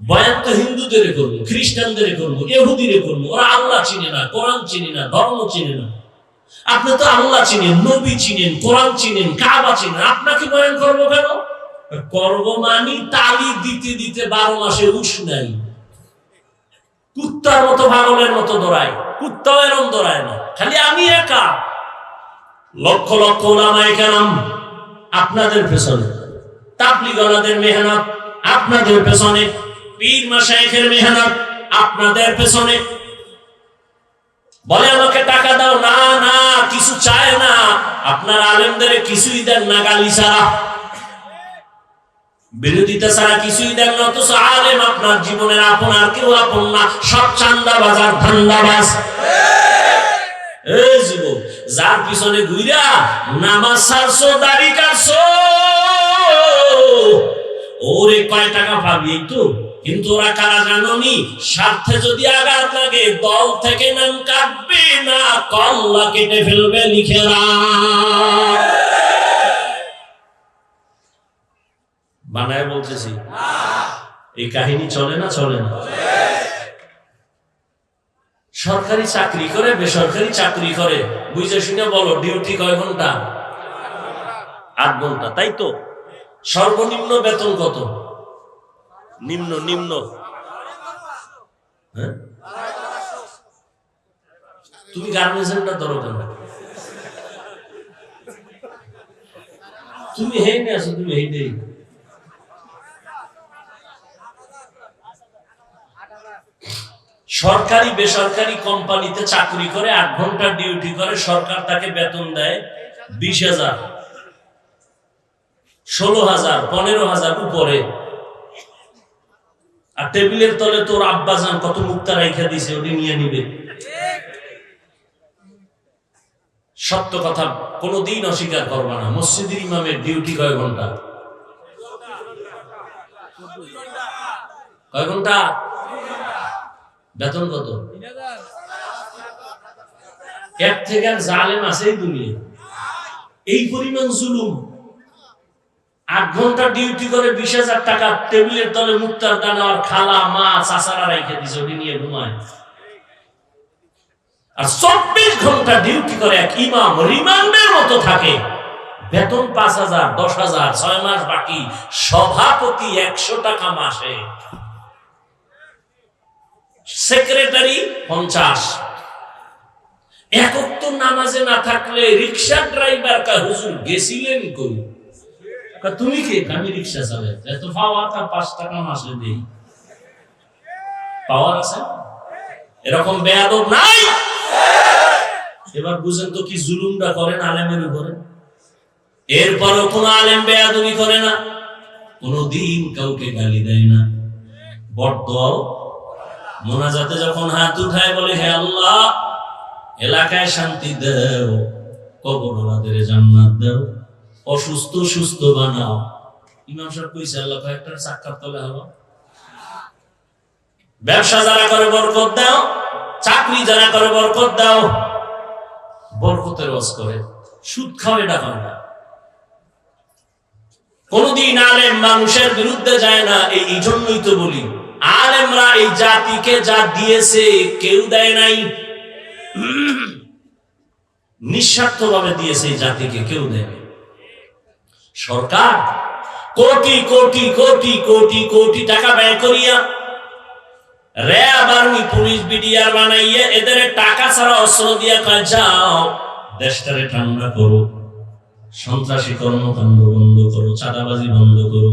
বয়ান তো হিন্দুদের করব খ্রিস্টানদের করব এহুদিরে করব, ওরা আল্লাহ চিনে না, কোরআন চিনে না, ধর্ম চিনে না। আপনি তো আল্লাহ চিনেন, নবী চিনেন, কোরআন চিনেন, কাবা চিনেন, আপনাকে বয়ান করব কেন? করব মানি তালি দিতে দিতে বারো মাসে উস নাই। কুত্তার মতো পাগলের মতো দৌড়ায়, কুত্তাও এরম দৌড়ায় না, খালি আমি একা। লক্ষ লক্ষ ওলামায়ে কেরাম, আপনাদের পেছনে। তাবলিগলাদের মেহনত আপনাদের পেছনে। পীর মাশাইখের মেহনত আপনাদের পেছনে। বলে আমাকে টাকা দাও। না না, কিছু চায় না। আপনার আলেমদের কিছুই দেন না গালি ছাড়া। বিরোধিতা ছাড়া কিছুই দেন না, অথচ আলেম আপনার জীবনের আপন, আর কেউ আপন না। সব চান্দা বাজার ধান্দাবাজ। যার পিছনে ঘুইরা নামাজ ছাড়ছো, দাড়ি কাটছো, ওরে কয় টাকা পাবি তো? কিন্তু ওরা কারা জাননি স্বার্থে যদি আঘাত লাগে, দল থেকে নাম কাটবে না, কল্লা কেটে ফেলবে লিখে বানায় বলতেছি। এই কাহিনী চলে না চলে না? সরকারি চাকরি করে, বেসরকারি চাকরি করে, বুঝে শুনে বলো, ডিউটি কয় ঘণ্টা? আট ঘণ্টা, তাই তো? সর্বনিম্ন বেতন কত? নিম্ন নিম্ন। হ্যাঁ? তুমি গার্মেন্টসটা ধরো কেন? তুমি হেঁটে আসো, তুমি হেঁটে। সরকারি, বেসরকারি কোম্পানিতে চাকরি করে, আট ঘণ্টা ডিউটি করে, সরকার তাকে বেতন দেয় বিশ হাজার। ষোলো হাজার, পনেরো হাজার উপরে। আর টেবিলের তলে তোর আব্বাজান কত মুক্তা রাইখা দিছে ওটি নিয়ে নিবে। সত্য কথা, কোনোদিন অস্বীকার করবা না। মসজিদের ইমামের ডিউটি কয় ঘণ্টা? কয় ঘণ্টা? বেতন কত? এক থেকে জালেম আছে দুনিয়া। এই পরিমাণ জুলুম। আট ঘণ্টা ডিউটি করে বিশ হাজার টাকা টেবিলের তলে মুক্তার দানা আর খালা, মা, চাচারা রেখে দিছে ওটি নিয়ে ঘুমায়। আর চব্বিশ ঘণ্টা ডিউটি করে এক ইমাম রিমান্ডের মতো থাকে। বেতন পাঁচ হাজার, দশ হাজার, ছয় মাস বাকি, সভাপতি একশো টাকা মাসে। সেক্রেটারি পঞ্চাশ। একক তো নামাজে না থাকলে রিক্সা ড্রাইভার কা হুজুর গেছিলেন কই? তুমি কে? আমি রিক্সা চালাই এত পাওয়ার তা পাঁচ টাকা মাসে দেই। পাওয়ার আছে? এরকম বেয়াদব নাই? এবার বুঝেন তো কি জুলুমটা করেন আলেমের উপরে? এরপরও কোন আলেম বেয়াদবি করে না। কোনদিন কাউকে গালি দেয় না। বটদল মোনাজাতে যখন হাত উঠায় বলে, হে আল্লাহ, এলাকায় শান্তি দেও, কবর জান্নাত দেও। অসুস্থ, সুস্থ বানাও। ইমাম সাহেব কইছে, আল্লাহ কয়েকটা সাক্ষাৎ তলে হলো ব্যবসা যারা করে, বরকত দাও। চাকরি যারা করে, বরকত দাও। বরকতের রস করে। সুদ খাও, এটা করে না। কোনদিন আলেম মানুষের বিরুদ্ধে যায় না, এই জন্যই তো বলি। আলেমরা এই জাতিকে যা দিয়েছে, কেউ দেয় নাই। নিঃস্বার্থ ভাবে দিয়েছে এই জাতিকে, কেউ দেয়। সরকার? কোটি কোটি কোটি কোটি কোটি টাকা ব্যয় করিয়া র্যাব, আর্মি, পুলিশ, বিডিআর বানাইয়া এদের টাকা ছাড়া অস্ত্র দিয়া কয়, যাও, দেশটারে ঠান্ডা করো, সন্ত্রাসী কর্মকাণ্ড বন্ধ করো, চাঁদাবাজি বন্ধ করো।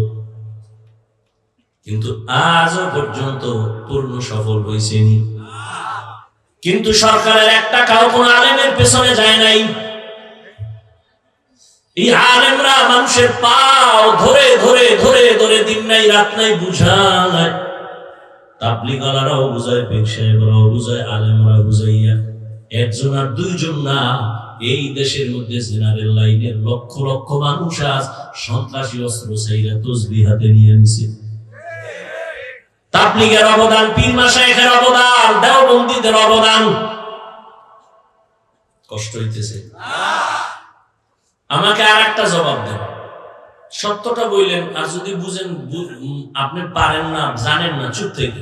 কিন্তু আজও পর্যন্ত পূর্ণ সফল হয়েছেনি কিন্তু সরকারের একটা টাকাও কোন আলেমের পেছনে যায় নাই। এই আলেমরা মানুষের পাও ধরে ধরে ধরে ধরে দিন নাই, রাত নাই বুঝায়। তাবলিগালারাও বুঝায় পীর সাহেবরাও বুঝায় আলেমরা বুঝাইয়া। একজন আর দুইজন না, এই দেশের মধ্যে জেনারেল লাইনের লক্ষ লক্ষ মানুষ আজ সন্ত্রাসী অস্ত্র চাইরা তসবি হাতে নিয়ে নিছে। তাবলিগের অবদান, পীর মাসায়েখের অবদান, দেওবন্দীদের অবদান। কষ্ট হইতেছে। আমাকে আর একটা জবাব দেন। সত্যটা বললেন, আর যদি বুঝেন আপনি পারেন না, জানেন না, চুপ থেকে।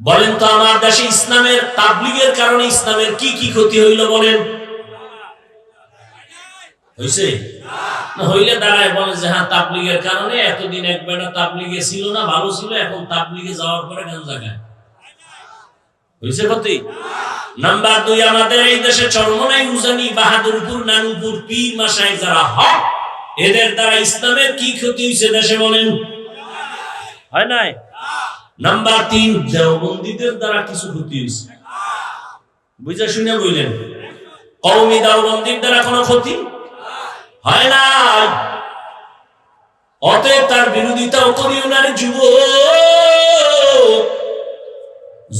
বলেন তো আমার দেশে ইসলামের তাবলিগের কারণে ইসলামের কি কি ক্ষতি হইল বলেন। হইছে? হইলে দাঁড়ায় বলে যে হ্যাঁ তাবলিগের কারণে এতদিন এক বেটা তাবলিগে ছিল না, ভালো ছিল, এখন তাবলিগে যাওয়ার পরে গাঞ্জা খায় হইছে ক্ষতি? নাম্বার দুই, আমাদের এই দেশে চরমনাই উজানি, বাহাদুরপুর, নানুপুর, পীর যারা হক, এদের দ্বারা ইসলামের কি ক্ষতি হয়েছে দেশে বলেন? হয় নাই? নাম্বার তিন, দেওবন্দীদের দ্বারা কিছু ক্ষতি হয়েছে শুনে বললেন কৌমি দ্বারা কোনো ক্ষতি? হয় না অতএব তার বিরোধিতাও করিও না যুব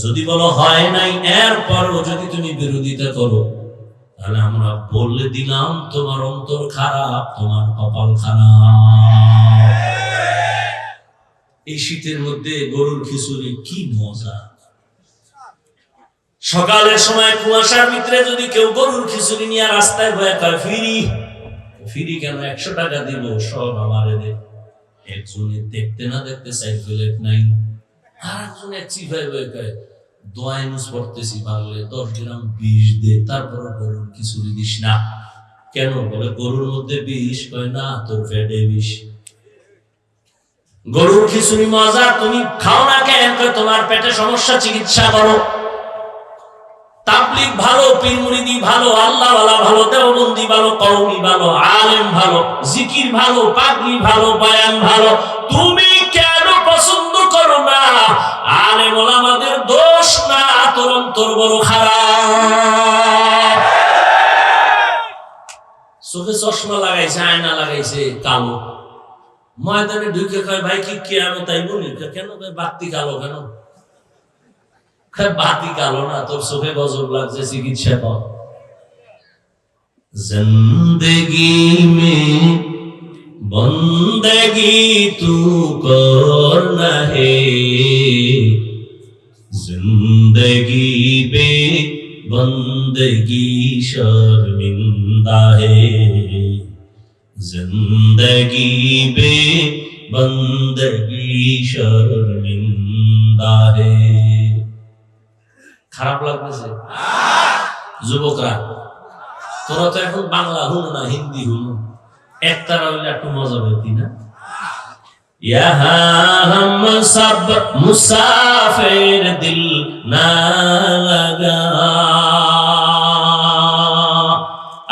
যদি বলো হয় নাই, এরপরও যদি তুমি বিরোধিতা করো, তাহলে আমরা বললে দিলাম তোমার অন্তর খারাপ, তোমার কপাল খারাপ। এই শীতের মধ্যে গরুর খিচুড়ি কি মজা। সকালের সময় কুয়াশার ভিতরে যদি কেউ গরুর খিচুড়ি নিয়ে রাস্তায় বয়ে কয়, ফিরি ফিরি কেন? একশো টাকা দিব, সব আমারে দে। একজনে দেখতে না দেখতে সাইকেলেট নাই। খাও না কেন? তোমার পেটে সমস্যা, চিকিৎসা করো। তাবলিগ ভালো পীর ভালো আল্লাহ ভালো, দেওবন্দি ভালো, কওমি ভালো, আলেম ভালো, জিকির ভালো পাগলি ভালো, বয়ান ভালো, তুমি আলে আমাদের দোষ না তোর অন্তর বড় খারাপ। চশমা লাগাইছে, আয়না লাগাইছে, কালো। ময়দানে ঢুকে কয়, ভাই, কি কে আনো তাই বলি? কেন বাতি কালো কেন? বাতি কালো না, তোর চোখে গজব লাগছে, চিকিৎসা কর। জিন্দগি মে بندگی تو کرنا ہے زندگی بے بندگی شرمندہ ہے زندگی بے بندگی شرمندہ ہے খারাপ লাগতেছে যুবকরা তোরা তো এখন বাংলা হুন না হিন্দি হুন এক তারা হইলে একটু মজা হইতি না? মুসাফের দিল না লাগা।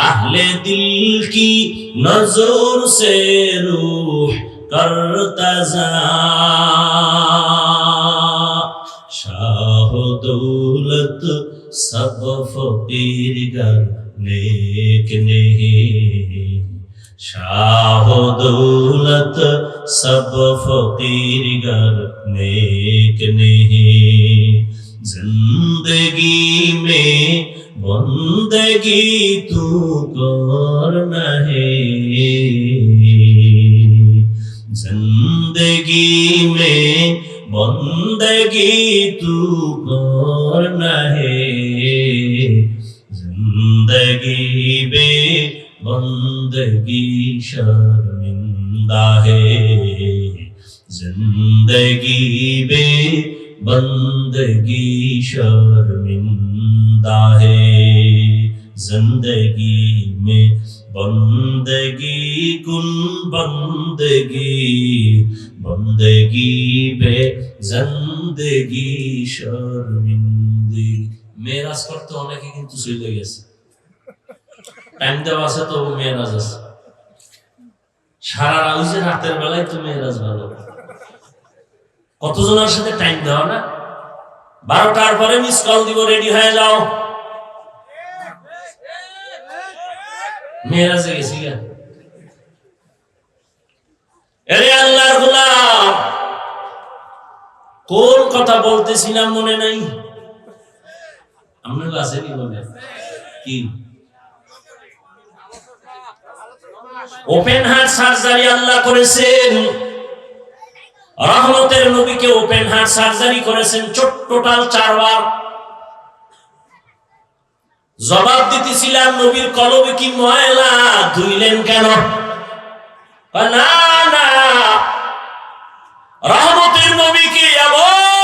আহলে দিল কি নজর সে রুহ কর তাজা শাহ দৌলত সব ফকির গর নেক নেই शाह दौलत सब फकीर गर नेक नहीं जिंदगी में बंदगी तू कर नहीं जिंदगी में बंदगी तू कर नहीं शर्मिंदा है जिंदगी में बंदगी शर्मिंदा है जिंदगी में बंदगी कुन बंदगी बंदगी बे जिंदगी शर्मिंदगी মেরাজ করতে অনেকে কিন্তু চলে গেছে টাইম দেওয়া আছে তো মেয়েরাজ আছে সারা রাউজে রাতের বেলায় তো মেয়েরাজ ভালো। কতজনের সাথে টাইম দেওয়া না? বারোটার পরে মিস কল দিব রেডি হয়ে যাও। মেয়েরাজে গেছি এরে কোন কথা বলতেছিলাম মনে নাই? কি কি? ওপেন হার্ট সার্জারি আল্লাহ করেছেন। রহমতের নবীকে ওপেন হার্ট সার্জারি করেছেন টোটাল চারবার। জবাব দিতেছিলাম নবীর কলবে কি ময়লা, ধুইলেন কেন? না। রহমতের নবীকে এমন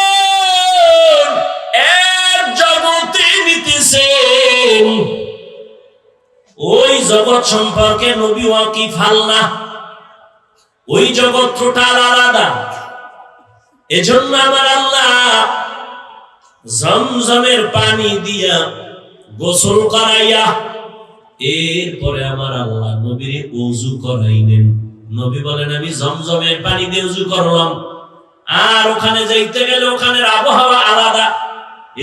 জগৎ সম্পর্কে নবী ওয়াকিফ না। ওই জগৎ টোটাল আলাদা। এজন্য আমার আল্লাহ জমজমের পানি দিয়া গোসল করাইয়া, এরপরে আমার আল্লাহ নবীর ওযু করাইলেন। নবী বলেন, আমি জমজমের পানি দিয়ে ওযু করলাম। আর ওখানে যাইতে গেলে ওখানের আবহাওয়া আলাদা।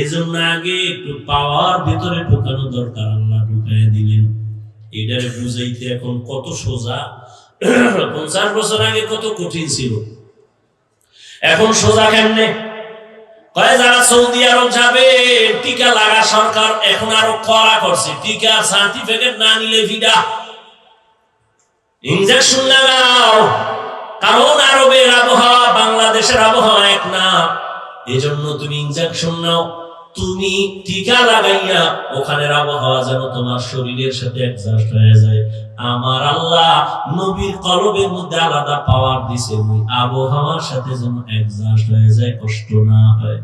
এজন্য আগে একটু পাওয়ার ভিতরে ঢুকানো দরকার এটারে বুঝাইতে এখন কত সোজা। পঞ্চাশ বছর আগে কত কঠিন ছিল? এখন সোজা কেমনে? টিকা লাগা সরকার এখন আরও করছে। টিকা না নিলে ভিডা কারণ আরবের আবহাওয়া বাংলাদেশের আবহাওয়া এক না। এজন্য তুমি ইনজেকশন নাও। তুমি টিকা লাগাইয়া ওখানের আবহাওয়া যেন তোমার শরীরের সাথে অ্যাডজাস্ট হয়ে যায়। আমার আল্লাহ নবীর কলবের মধ্যে আলাদা পাওয়ার দিছে, ওই আবহাওয়ার সাথে যেন অ্যাডজাস্ট হয়ে যায়, কষ্ট না হয়।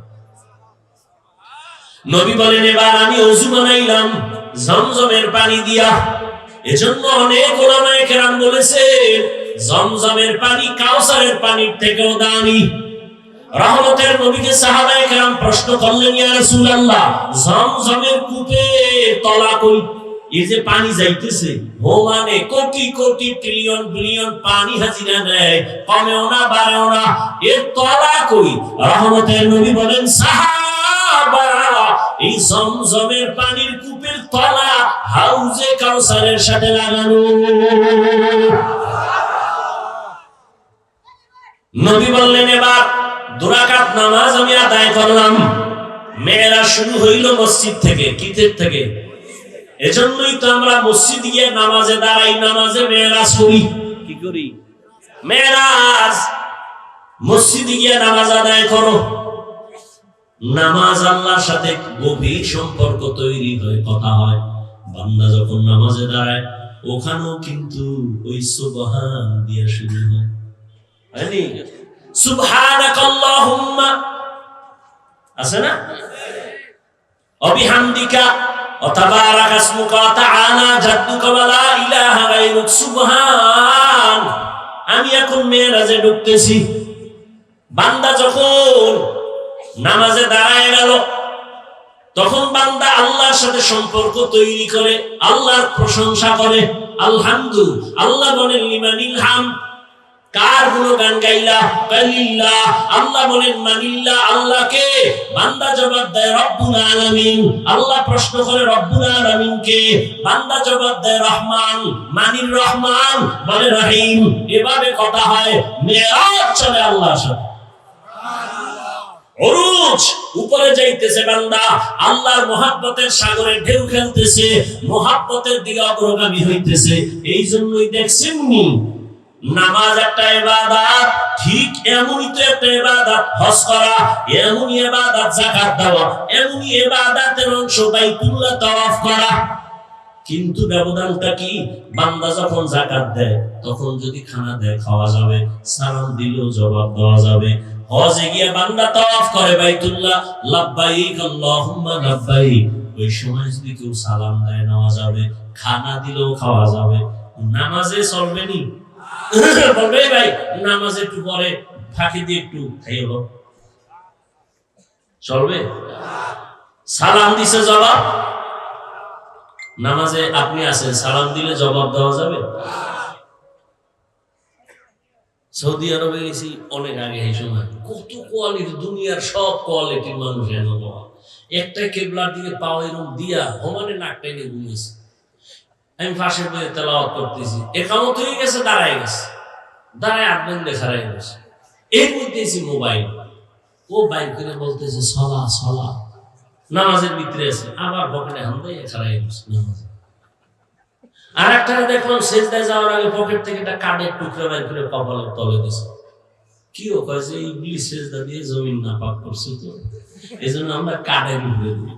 নবী বলেন, এবার আমি অজু বানাইলাম, জমজমের পানি দিয়া। এজন্য অনেক ওলামায়ে কেরাম বলেছে জমজমের পানি কাউসারের পানির থেকেও দামি। রহমতের নবীকে সাহাবায়ে কেরাম প্রশ্ন করলেন, ইয়া রাসূলুল্লাহ জমজমের কূপে তলা কই এই যে পানি যাইতেছে মানে কোটি কোটি ট্রিলিয়ন বিলিয়ন পানি হাজিরা নেয় কমেও না, বাড়েও না এর তলা কই? রহমতের নবী বলেন, সাহাবা, এই জমজমের পানির কূপের তলা হাউজে কাউসারের সাথে লাগানো। নবী বললেন, এবার দুরাকাত নামাজ আমি আদায় করলাম। মেয়েরা শুরু হইল মসজিদ থেকে কিতের থেকে? এজন্যই তো আমরা মসজিদ গিয়ে নামাজে দাঁড়াই নামাজে মেয়েরাজ করি কি করি? মেয়েরাজ মসজিদে গিয়ে নামাজ আদায় করো। নামাজ আল্লাহর সাথে গভীর সম্পর্ক তৈরি হয় কথা হয়। বান্দা যখন নামাজে দাঁড়ায় ওখানেও কিন্তু ওই সুবহান দিয়ে শুরু হয়। আমি এখন মেরাজে ঢুকতেছি। বান্দা যখন নামাজে দাঁড়ায় গেল, তখন বান্দা আল্লাহর সাথে সম্পর্ক তৈরি করে, আল্লাহর প্রশংসা করে। আলহামদু আল্লাহ বলেন, লিমানিল হাম কার গুণগান গাইলা? কালিল্লাহ আল্লাহ বলেন মানিল্লাহ আল্লাহকে। বান্দা জবাব দেয়, রব্বুল আলামিন। আল্লাহ প্রশ্ন করে, রব্বুল বান্দা জবাব দেয়, রহমান। মানির রহমান রহিম। এভাবে কথা হয় মেরাজ চলে আল্লাহর সাথে। অরুজ, উপরে যাইতেছে বান্দা। আল্লাহর মহাব্বতের সাগরে ঢেউ খেলতেছে, মহাব্বতের দিকে অগ্রগামী হইতেছে। এই জন্যই দেখছেন নামাজ একটা ঠিক এমনই তো একটা হজ করা, এমনই দেওয়া, এমনই অংশ বাইতুল্লাহ করা। কিন্তু ব্যবধানটা কি? বান্দা যখন জাকাত দেয়, তখন যদি খানা দেয়, খাওয়া যাবে, সালাম দিলেও জবাব দেওয়া যাবে। হজে গিয়ে বান্দা তাওয়াফ করে বাইতুল্লাহ, লাব্বাইক আল্লাহুম্মা লাব্বাইক। ওই সময় যদি কেউ সালাম দেয়, নেওয়া যাবে, খানা দিলেও খাওয়া যাবে। নামাজে চলবে নি? বলবে ভাই, নামাজ একটু পরে, ফাঁকি দিয়ে একটু খাই হলো চলবে? সালাম দিছে জবাব? নামাজে আপনি আছেন, সালাম দিলে জবাব দেওয়া যাবে? সৌদি আরবে গেছি অনেক আগে এই সময়। কত কোয়ালিটি, দুনিয়ার সব কোয়ালিটির মানুষ একটা কেবলার দিকে পাওয়া এরকম দিয়া হমানে নাক টেনে ঘুমিয়েছে। আমি ফাঁসের বইয়ে তেলাওয়াত করতেছি। একামত হয়ে গেছে, দাঁড়ায় গেছে। দাঁড়ায় আট বন্ধে খারাই গেছে। এর মধ্যে মোবাইল। ও বাইর করে বলতেছে, সলা সলা। নামাজের ভিতরে আছে। আবার পকেটে দিয়ে খারাই গেছে নামাজে। আর একটা দেখলাম শেষদায় যাওয়ার আগে পকেট থেকে একটা কাঠের টুকরা বাইর করে কপালের তলে দিছে। কি ও কয় যে ইংলিশ শেষদা দিয়ে জমিন না পাক করছে তো? এই জন্য আমরা কাঠের উপরে দিই।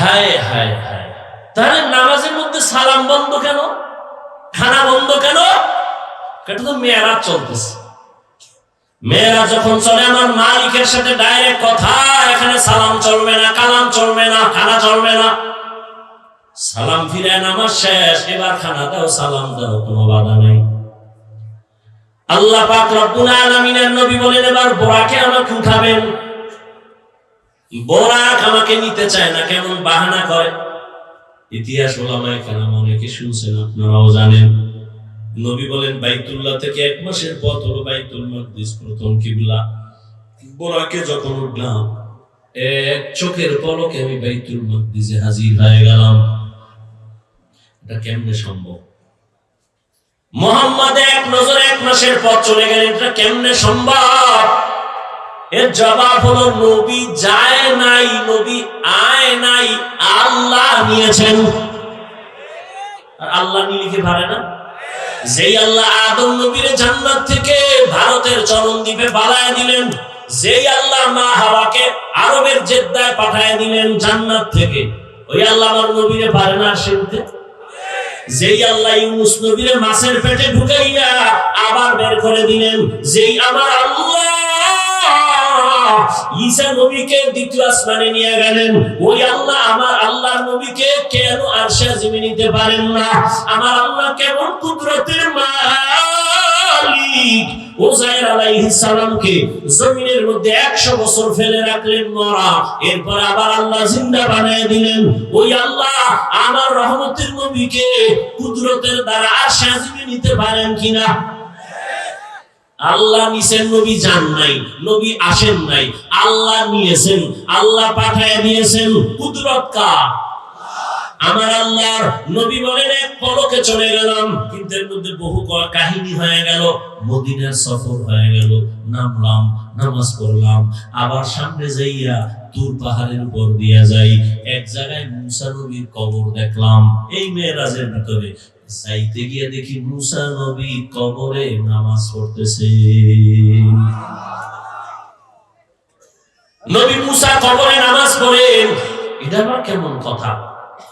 হায় হায় হায়। তাহলে নামাজের মধ্যে সালাম বন্ধ কেন? খানা বন্ধ কেন? এটা তো মেয়েরা চলতেছে। মেয়েরা যখন চলে, আমার মালিকের সাথে ডাইরেক্ট কথা, এখানে সালাম চলবে না, কালাম চলবে না, খানা চলবে না। সালাম ফিরে নামাজ শেষ, এবার খানা দাও, সালাম দাও, কোনো বাধা নেই। আল্লাহ পাক রব্বুল আলামিনের নবী বলেন, এবার বোরাকে আমাকে উঠাবেন। বোরাক আমাকে নিতে চায় না, কেমন বাহানা করে। ইতিহাস ওলামায় কেরাম অনেকে শুনছেন, আপনারাও জানেন। নবী বলেন, বাইতুল্লাহ থেকে এক মাসের পথ হলো বাইতুল মাকদিস, প্রথম কিবলা। বোরাকে যখন উঠলাম, এক চোখের পলকে আমি বাইতুল মাকদিসে হাজির হয়ে গেলাম। এটা কেমনে সম্ভব? মোহাম্মদ এক নজরে এক মাসের পথ চলে গেলেন, এটা কেমনে সম্ভব? এর জবাব হলো, নবী যায় নাই, নবী আয় নাই, আল্লাহ নিয়েছেন। আর আল্লাহ নিয়ে লিখে পারে না? যেই আল্লাহ আদম নবীর জান্নাত থেকে ভারতের চরণ দ্বীপে বালায় দিলেন, যেই আল্লাহ মা হাওয়াকে আরবের জেদ্দায় পাঠায় দিলেন জান্নাত থেকে, ওই আল্লাহ আমার নবীরে পারে না শুনতে যেই আল্লাহ ইউনুস নবীরে মাছের পেটে ঢুকাইয়া আবার বের করে দিলেন, যেই আমার আল্লাহ ঈসা নবীকে দ্বিতীয় আসমানে নিয়ে গেলেন। ওই আল্লাহ আমার আল্লাহ নবীকে কেন আরশে আজিমে নিতে পারেন না? আমার আল্লাহ কেমন কুদরতের মালিক? ওজাইর আলাইহিস সালামকে জমিনের মধ্যে 100 বছর ফেলে রাখলেন মরা। এরপর আবার আল্লাহ জিন্দা বানিয়ে দিলেন। ওই আল্লাহ আমার রহমতের নবীকে কুদরতের দ্বারা আরশে আজিমে নিতে পারেন কিনা? আল্লাহ নিছেন নবী যান নাই, নবী আসেন নাই। আল্লাহ নিয়েছেন, আল্লাহ পাঠায় দিয়েছেন। কুদরত কা আমার আল্লাহর নবী বলেন এক পলকে চলে গেলাম। কিন্তু এর মধ্যে বহু কাহিনী হয়ে গেল, মদিনার সফর হয়ে গেল। নামলাম, নামাজ পড়লাম। আবার সামনে যাইয়া তুর পাহাড়ের উপর দিয়া যাই। এক জায়গায় মুসা নবীর কবর দেখলাম, এই মেয়েরাজের ভিতরে। যাইতে গিয়ে দেখি মুসা নবী কবরে নামাজ পড়তেছে। নবী মুসা কবরে নামাজ পড়েন এটা আবার কেমন কথা?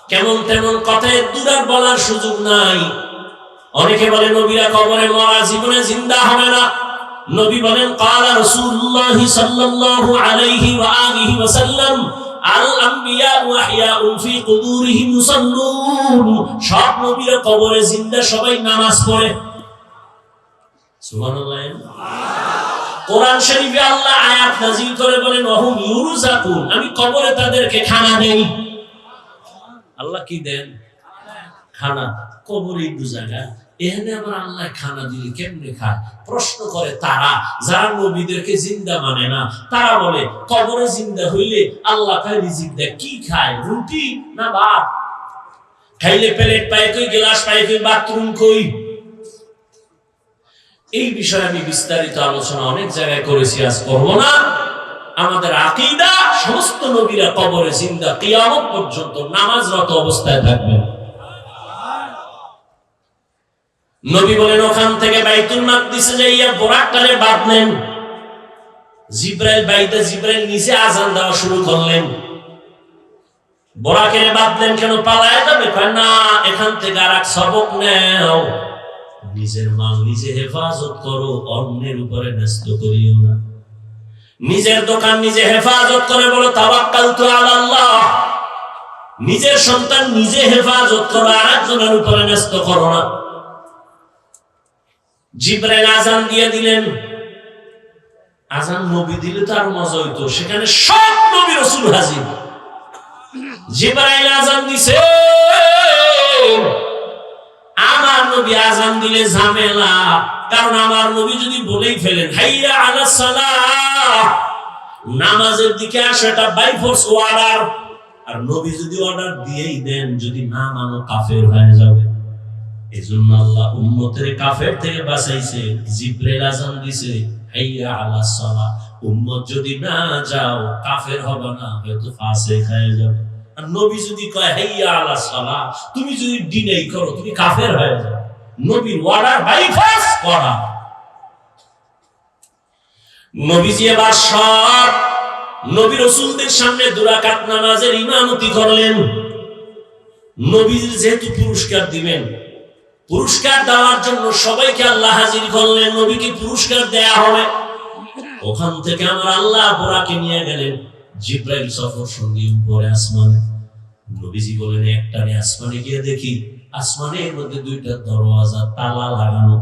কেমন তেমন কথায় দুরার বলার সুযোগ নাই। অনেকে বলে, নবীরা কবরে মরা জীবনে জিন্দা হবে না। নবী বলেন, কালা রাসূলুল্লাহ সাল্লাল্লাহু আলাইহি ওয়া আলিহি ওয়া সাল্লাম কোরআন শরীফে আল্লাহ আমি কবরে তাদেরকে খানা দেই। আল্লাহ কি দেন? খানা। কবরে দু জায়গা। এখানে আবার আল্লাহ খানা দিলে কেমনে খায়? প্রশ্ন করে তারা, যারা নবীদেরকে জিন্দা মানে না, তারা বলে, কবরে জিন্দা হইলে আল্লাহ খায় রিজিক দেয়। কি খায়? রুটি না ভাত? খাইলে প্লেট পায় কই, গ্লাস পায় কই, বাথরুম কই? এই বিষয়ে আমি বিস্তারিত আলোচনা অনেক জায়গায় করেছি, আজ করব না। আমাদের আকিদা, সমস্ত নবীরা কবরে জিন্দা, কিয়ামত পর্যন্ত নামাজরত অবস্থায় থাকবেন। নবী বলেন, ওখান থেকে বাইতুল মাকদিসে যাইয়া বোরাকটারে বাঁধলেন জিব্রাইল বাইতে জিব্রাইল নিচে আজান দেওয়া শুরু করলেন। বোরাকের বাঁধলেন কেন? পালায় যাবে? না, এখান থেকে আর এক সবক নেও। নিজের মাল নিজে হেফাজত করো, অন্যের উপরে ন্যস্ত করিও না। নিজের দোকান নিজে হেফাজত করে বলো তাওয়াক্কাল তো আল্লাহ নিজের সন্তান নিজে হেফাজত করো আর একজনের উপরে ন্যস্ত করো না। জিব্রাইল আজান দিয়ে দিলেন। আজান নবী দিলে তো আর মজা হইতো। সেখানে সব নবী রসুল হাজির। জিব্রাইল আজান দিছে, আমার নবী আজান দিলে ঝামেলা। কারণ আমার নবী যদি বলেই ফেলেন, হাইয়া আলাস সালাহ। নামাজের দিকে আসো এটা বাই ফোর্স অর্ডার আর নবী যদি অর্ডার দিয়েই দেন, যদি না মানো কাফের হয়ে যাবে। এজন্য আল্লাহ উম্মতের কাফের থেকে বাঁচাইছে আজান দিছে, হাইয়া সালাহ উম্মত যদি না যাও, কাফের হবে না, হয়তো ফাসিক হয়ে যাবে। আর নবী যদি কয়, হাইয়া আলা তুমি যদি ডিনাই করো, তুমি কাফের হয়ে যাও। নবীর ওয়ার্ডার বাই ফার্স্ট করা। নবীজি এবার সব নবী রসুলদের সামনে দুরাকাত নামাজের ইমামতি করলেন। নবীর যেহেতু পুরস্কার দিবেন পুরস্কার দেওয়ার জন্য সবাইকে আল্লাহ হাজির করলেন, নবীকে পুরস্কার দেয়া হবে। ওখান থেকে আমার আল্লাহ বোরাকে নিয়ে গেলেন, জিব্রাইল সফর সঙ্গী উপরে আসমানে। নবীজি বলেন একটানে আসমানে গিয়ে দেখি, আসমানের মধ্যে দুইটা দরওয়াজা, তালা লাগানো।